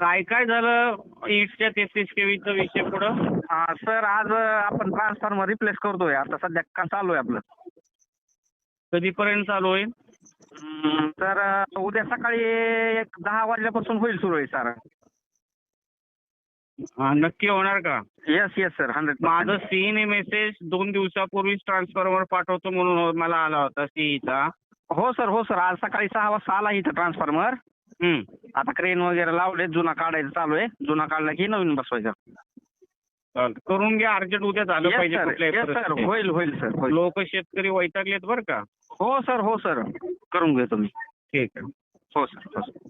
काय काय झालं? ईटच्या तेहतीस केवीचा विषय पुढं. हा, सर आज आपण ट्रान्सफॉर्मर रिप्लेस करतोय. आता सध्या का चालू आहे आपलं? कधीपर्यंत चालू होईल? तर उद्या सकाळी एक दहा वाजल्यापासून होईल सुरू आहे सर. हा, नक्की होणार का? येस येस सर हंड्रेड माझं सीईने मेसेज दोन दिवसापूर्वीच ट्रान्सफॉर्मर पाठवतो म्हणून मला आला होता सीईचा हो सर हो सर आज सकाळी सहा वाजता आला इथं ट्रान्सफॉर्मर हम्म. आता क्रेन वगैरे लावले जुना काढायचं चालू आहे. जुना काढला की नवीन बसवायचं. चालतं. करून घ्या अर्जंट उद्या झालं पाहिजे कुठल्याही परिस्थितीत. होईल होईल सर होईल. लोक शेतकरी वैतागलेत बरं का? हो सर हो सर करून घेतो मी. ठीक आहे. हो सर हो सर